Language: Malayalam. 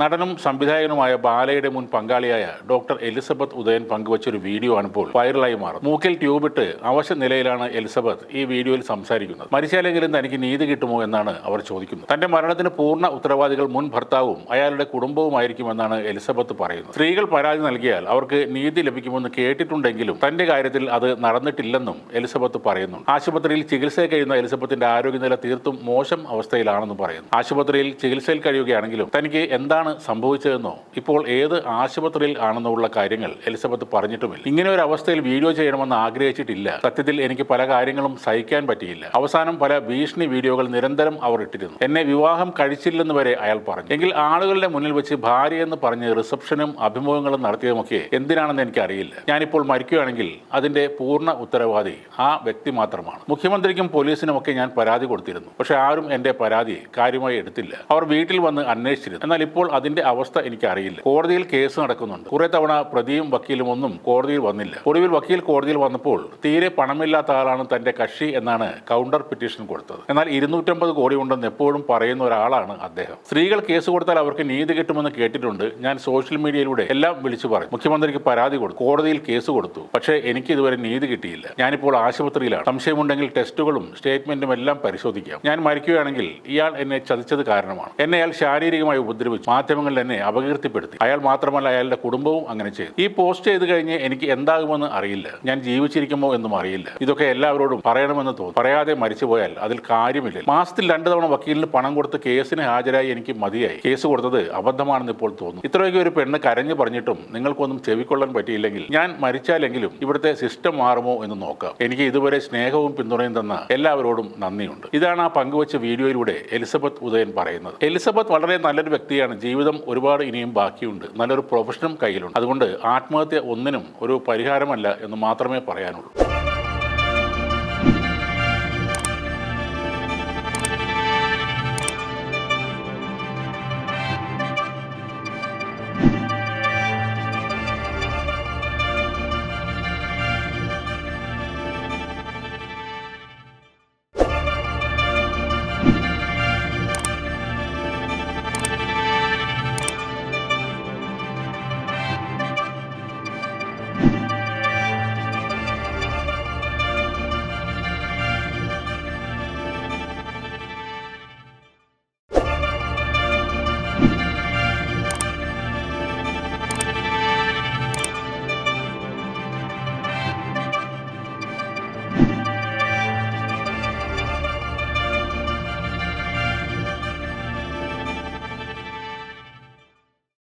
നടനും സംവിധായകനുമായ ബാലയുടെ മുൻ പങ്കാളിയായ ഡോക്ടർ എലിസബത്ത് ഉദയൻ പങ്കുവച്ച ഒരു വീഡിയോ ആണ് ഇപ്പോൾ വൈറലായി മാറുന്നത്. മൂക്കിൽ ട്യൂബിട്ട് അവശ നിലയിലാണ് എലിസബത്ത് ഈ വീഡിയോയിൽ സംസാരിക്കുന്നത്. മരിച്ചാലെങ്കിലും തനിക്ക് നീതി കിട്ടുമോ എന്നാണ് അവർ ചോദിക്കുന്നത്. തന്റെ മരണത്തിന് പൂർണ ഉത്തരവാദികൾ മുൻ ഭർത്താവും അയാളുടെ കുടുംബവുമായിരിക്കുമെന്നാണ് എലിസബത്ത് പറയുന്നത്. സ്ത്രീകൾ പരാതി നൽകിയാൽ അവർക്ക് നീതി ലഭിക്കുമെന്ന് കേട്ടിട്ടുണ്ടെങ്കിലും തന്റെ കാര്യത്തിൽ അത് നടന്നിട്ടില്ലെന്നും എലിസബത്ത് പറയുന്നു ആശുപത്രിയിൽ ചികിത്സയിൽ കഴിയുന്ന എലിസബത്തിന്റെ ആരോഗ്യനില തീർത്തും മോശം അവസ്ഥയിലാണെന്ന് പറയുന്നു. ആശുപത്രിയിൽ ചികിത്സയിൽ കഴിയുകയാണെങ്കിലും തനിക്ക് എന്താണ് സംഭവിച്ചതെന്നോ? ഇപ്പോൾ ഏത് ആശുപത്രിയിൽ ആണെന്നുള്ള കാര്യങ്ങൾ എലിസബത്ത് പറഞ്ഞിട്ടുമില്ല. ഇങ്ങനെ ഒരു അവസ്ഥയിൽ വീഡിയോ ചെയ്യണമെന്ന് ആഗ്രഹിച്ചിട്ടില്ല. സത്യത്തിൽ എനിക്ക് പല കാര്യങ്ങളും സഹിക്കാൻ പറ്റിയില്ല. അവസാനം പല ഭീഷണി വീഡിയോകൾ നിരന്തരം അവർ ഇട്ടിരുന്നു. എന്നെ വിവാഹം കഴിച്ചില്ലെന്ന് വരെ അയാൾ പറഞ്ഞു. എങ്കിൽ ആളുകളുടെ മുന്നിൽ വെച്ച് ഭാര്യ എന്ന് പറഞ്ഞ് റിസപ്ഷനും അഭിമുഖങ്ങളും നടത്തിയതുമൊക്കെ എന്തിനാണെന്ന് എനിക്കറിയില്ല. ഞാനിപ്പോൾ മരിക്കുകയാണെങ്കിൽ അതിന്റെ പൂർണ ഉത്തരവാദി ആ വ്യക്തി മാത്രമാണ്. മുഖ്യമന്ത്രിക്കും പോലീസിനും ഒക്കെ ഞാൻ പരാതി കൊടുത്തിരുന്നു. പക്ഷെ ആരും എന്റെ പരാതി കാര്യമായി എടുത്തില്ല. അവർ വീട്ടിൽ വന്ന് അന്വേഷിച്ചിരുന്നു. എന്നാൽ ഇപ്പോൾ അതിന്റെ അവസ്ഥ എനിക്കറിയില്ല. കോടതിയിൽ കേസ് നടക്കുന്നുണ്ട്. കുറെ തവണ പ്രതിയും വക്കീലും ഒന്നും കോടതിയിൽ വന്നില്ല. ഒടുവിൽ വക്കീൽ കോടതിയിൽ വന്നപ്പോൾ തീരെ പണമില്ലാത്ത ആളാണ് തന്റെ കക്ഷി എന്നാണ് കൗണ്ടർ പിറ്റീഷൻ കൊടുത്തത്. എന്നാൽ ഇരുന്നൂറ്റമ്പത് കോടി ഉണ്ടെന്ന് എപ്പോഴും പറയുന്ന ഒരാളാണ് അദ്ദേഹം. സ്ത്രീകൾ കേസ് കൊടുത്താൽ അവർക്ക് നീതി കിട്ടുമെന്ന് കേട്ടിട്ടുണ്ട്. ഞാൻ സോഷ്യൽ മീഡിയയിലൂടെ എല്ലാം വിളിച്ചു പറയും മുഖ്യമന്ത്രിക്ക് പരാതി കൊടുത്തു. കോടതിയിൽ കേസ് കൊടുത്തു. പക്ഷേ എനിക്ക് ഇതുവരെ നീതി കിട്ടിയില്ല. ഞാനിപ്പോൾ ആശുപത്രിയിലാണ്. സംശയമുണ്ടെങ്കിൽ ടെസ്റ്റുകളും സ്റ്റേറ്റ്മെന്റും എല്ലാം പരിശോധിക്കാം. ഞാൻ മരിക്കുകയാണെങ്കിൽ ഇയാൾ എന്നെ ചതിച്ചത് കാരണമാണ്. എന്നെ അയാൾ ശാരീരികമായി ഉപദ്രവിച്ചു. മാധ്യമങ്ങളിൽ എന്നെ അപകീർത്തിപ്പെടുത്തി. അയാൾ മാത്രമല്ല അയാളുടെ കുടുംബവും അങ്ങനെ ചെയ്തു. ഈ പോസ്റ്റ് ചെയ്ത് കഴിഞ്ഞ് എനിക്ക് എന്താകുമെന്ന് അറിയില്ല. ഞാൻ ജീവിച്ചിരിക്കുമോ എന്നും അറിയില്ല. ഇതൊക്കെ എല്ലാവരോടും പറയണമെന്ന് തോന്നുന്നു പറയാതെ മരിച്ചു പോയാൽ അതിൽ കാര്യമില്ല. മാസത്തിൽ രണ്ടു തവണ വക്കീലിന് പണം കൊടുത്ത് കേസിന് ഹാജരായി എനിക്ക് മതിയായി. കേസ് കൊടുത്തത് അബദ്ധമാണെന്ന് ഇപ്പോൾ തോന്നുന്നു ഇത്രയൊക്കെ ഒരു പെണ്ണ് കരഞ്ഞു പറഞ്ഞിട്ടും നിങ്ങൾക്കൊന്നും ചെവിക്കൊള്ളാൻ പറ്റിയില്ലെങ്കിൽ ഞാൻ മരിച്ചാലെങ്കിലും ഇവിടുത്തെ സിസ്റ്റം മാറുമോ എന്ന് നോക്കാം. എനിക്ക് ഇതുവരെ സ്നേഹവും പിന്തുണയും തന്ന എല്ലാവരോടും നന്ദിയുണ്ട്. ഇതാണ് ആ പങ്കുവച്ച വീഡിയോയിലൂടെ എലിസബത്ത് ഉദയൻ പറയുന്നത്. എലിസബത്ത് വളരെ നല്ലൊരു വ്യക്തിയാണ്. ജീവിതം ഒരുപാട് ഇനിയും ബാക്കിയുണ്ട്. നല്ലൊരു പ്രൊഫഷനും കയ്യിലുണ്ട്. അതുകൊണ്ട് ആത്മഹത്യ ഒന്നിനും ഒരു പരിഹാരമല്ല എന്ന് മാത്രമേ പറയാനുള്ളൂ.